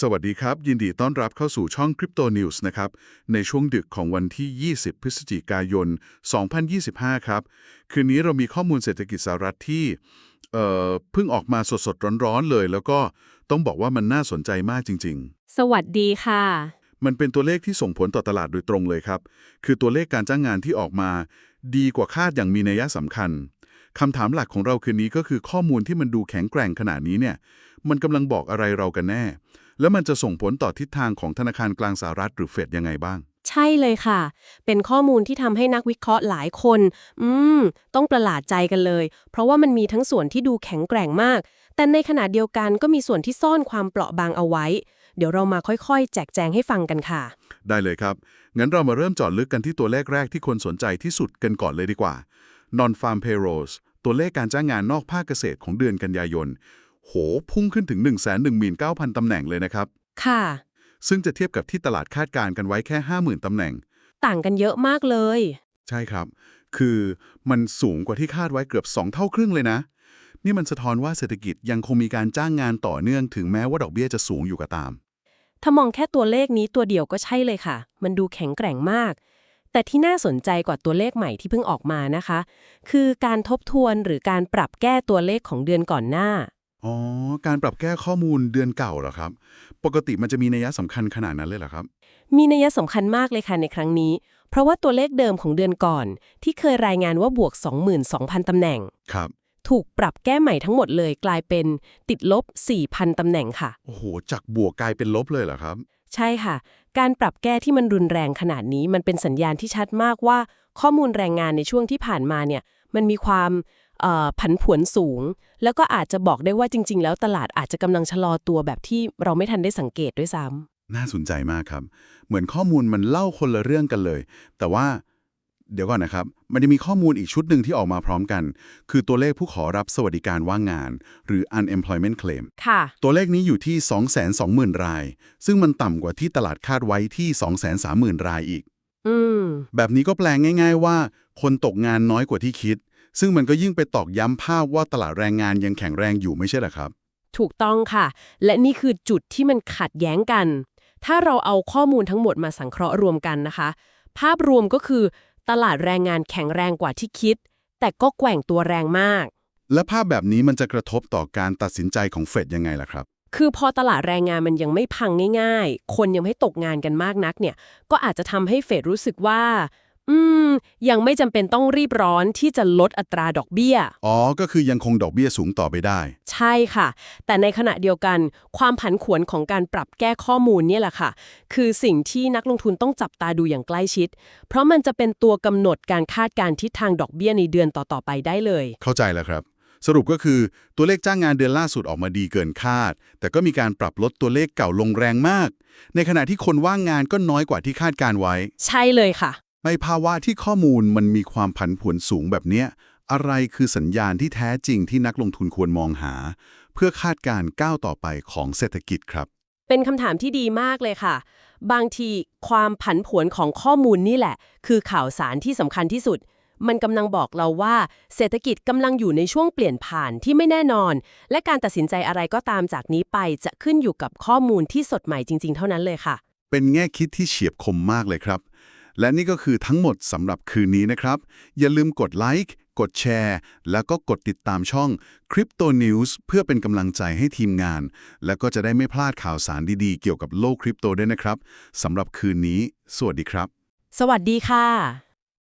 สวัสดีครับ ยินดีต้อนรับเข้าสู่ช่อง Crypto News นะครับ ในช่วงดึกของวันที่ 20 พฤศจิกายน 2025 ครับ คืนนี้เรามีข้อมูลเศรษฐกิจสหรัฐที่เอ่อเพิ่งออกมาสดๆ ร้อนๆ เลย แล้วก็ต้องบอกว่ามันน่าสนใจมากจริงสวัสดีค่ะๆมันเป็นตัวเลขที่ส่งผลต่อตลาดโดยตรงเลยครับ คือตัวเลขการจ้างงานที่ออกมา ดีกว่าคาดอย่างมีนัยสำคัญคำถามหลักของเราคืนนี้ก็คือข้อมูลที่มันดูแข็งแกร่งขนาดนี้เนี่ย มันกำลังบอกอะไรเรากันแน่ แล้วมันจะส่งผลต่อทิศทางของธนาคารกลางสหรัฐหรือเฟดยังไงบ้าง ใช่เลยค่ะ เป็นข้อมูลที่ทำให้นักวิเคราะห์หลายคน อืม ต้องประหลาดใจกันเลย เพราะว่ามันมีทั้งส่วนที่ดูแข็งแกร่งมาก แต่ในขณะเดียวกันก็มีส่วนที่ซ่อนความเปราะบางเอาไว้ เดี๋ยวเรามาค่อยๆ แจกแจงให้ฟังกันค่ะ ได้เลยครับ งั้นเรามาเริ่มเจอดลึกกันที่ตัวเลขแรกที่คนสนใจที่สุดกันก่อนเลยดีกว่า Non-Farm Payrolls ตัวเลขการจ้างงานนอกภาคเกษตรของเดือนกันยายน โห พุ่งขึ้นถึง 119,000 ตำแหน่งเลยนะครับ ค่ะ ซึ่งจะเทียบกับที่ตลาดคาดการณ์กันไว้แค่ 50,000 ตำแหน่ง ต่างกันเยอะมากเลย ใช่ครับ คือมันสูงกว่าที่คาดไว้เกือบ 2 เท่าครึ่งเลยนะ นี่มันสะท้อนว่าเศรษฐกิจยังคงมีการจ้างงานต่อเนื่องถึงแม้ว่าดอกเบี้ยจะสูงอยู่ก็ตาม ถ้ามองแค่ตัวเลขนี้ตัวเดียวก็ใช่เลยค่ะ มันดูแข็งแกร่งมาก แต่ที่น่าสนใจกว่าตัวเลขใหม่ที่เพิ่งออกมานะคะ คือการทบทวนหรือการปรับแก้ตัวเลขของเดือนก่อนหน้า อ๋อ การปรับแก้ข้อมูลเดือนเก่าเหรอครับ ปกติมันจะมีนัยสำคัญขนาดนั้นเลยเหรอครับ มีนัยสำคัญมากเลยค่ะในครั้งนี้ เพราะว่าตัวเลขเดิมของเดือนก่อน ที่เคยรายงานว่าบวก 22,000ตำแหน่ง ครับ ถูกปรับแก้ใหม่ทั้งหมดเลยกลายเป็นติดลบ 4,000ตำแหน่งค่ะ โอ้โห จากบวกกลายเป็นลบเลยเหรอครับ ใช่ค่ะ การปรับแก้ที่มันรุนแรงขนาดนี้มันเป็นสัญญาณที่ชัดมากว่า ข้อมูลแรงงานในช่วงที่ผ่านมาเนี่ยมันมีความเอ่อ ผันผวนสูง แล้วก็อาจจะบอกได้ว่าจริง ๆ แล้วตลาดอาจจะกำลังชะลอตัวแบบที่เราไม่ทันได้สังเกตด้วยซ้ำน่าสนใจมากครับ เหมือนข้อมูลมันเล่าคนละเรื่องกันเลย แต่ว่าเดี๋ยวก่อนนะครับ มันจะมีข้อมูลอีกชุดหนึ่งที่ออกมาพร้อมกัน คือตัวเลขผู้ขอรับสวัสดิการว่างงาน หรือ unemployment claim ค่ะ ตัวเลขนี้อยู่ที่ 220,000 ราย ซึ่งมันต่ำกว่าที่ตลาดคาดไว้ที่ 230,000 รายอีก อืมแบบนี้ก็แปลงง่าย ๆ ว่า คนตกงานน้อยกว่าที่คิด ซึ่งมันก็ยิ่งไปตอกย้ำภาพว่าตลาดแรงงานยังแข็งแรงอยู่ไม่ใช่เหรอครับ ถูกต้องค่ะ และนี่คือจุดที่มันขัดแย้งกัน ถ้าเราเอาข้อมูลทั้งหมดมาสังเคราะห์รวมกันนะคะ ภาพรวมก็คือ ตลาดแรงงานแข็งแรงกว่าที่คิด แต่ก็แกว่งตัวแรงมาก และภาพแบบนี้มันจะกระทบต่อการตัดสินใจของเฟดยังไงล่ะครับคือพอตลาดแรงงานมันยังไม่พังง่าย ๆ คนยังไม่ตกงานกันมากนักเนี่ย ก็อาจจะทำให้เฟดรู้สึกว่า อืม ยังไม่จำเป็นต้องรีบร้อนที่จะลดอัตราดอกเบี้ย อ๋อ ก็คือยังคงดอกเบี้ยสูงต่อไปได้ ใช่ค่ะ แต่ในขณะเดียวกัน ความผันผวนของการปรับแก้ข้อมูลเนี่ยแหละค่ะ คือสิ่งที่นักลงทุนต้องจับตาดูอย่างใกล้ชิด เพราะมันจะเป็นตัวกำหนดการคาดการณ์ทิศทางดอกเบี้ยในเดือนต่อๆไปได้เลย เข้าใจแล้วครับ สรุปก็คือตัวเลขจ้างงานเดือนล่าสุดออกมาดีเกินคาด แต่ก็มีการปรับลดตัวเลขเก่าลงแรงมาก ในขณะที่คนว่างงานก็น้อยกว่าที่คาดการไว้ ใช่เลยค่ะ ในภาวะที่ข้อมูลมันมีความผันผวนสูงแบบเนี้ยอะไรคือสัญญาณที่แท้จริงที่นักลงทุนควรมองหา เพื่อคาดการณ์ก้าวต่อไปของเศรษฐกิจครับ เป็นคำถามที่ดีมากเลยค่ะ บางทีความผันผวนของข้อมูลนี่แหละ คือข่าวสารที่สำคัญที่สุด มันกำลังบอกเราว่า เศรษฐกิจกำลังอยู่ในช่วงเปลี่ยนผ่านที่ไม่แน่นอน และการตัดสินใจอะไรก็ตามจากนี้ไปจะขึ้นอยู่กับข้อมูลที่สดใหม่จริง ๆ เท่านั้นเลยค่ะ เป็นแง่คิดที่เฉียบคมมากเลยครับ และนี่ก็คือทั้งหมดสำหรับคืนนี้นะครับ อย่าลืมกดไลค์กดแชร์ แล้วก็กดติดตามช่อง Crypto News เพื่อเป็นกำลังใจให้ทีมงาน แล้วก็จะได้ไม่พลาดข่าวสารดีๆ เกี่ยวกับโลกคริปโตด้วยนะครับสำหรับคืนนี้ สวัสดีครับ สวัสดีค่ะ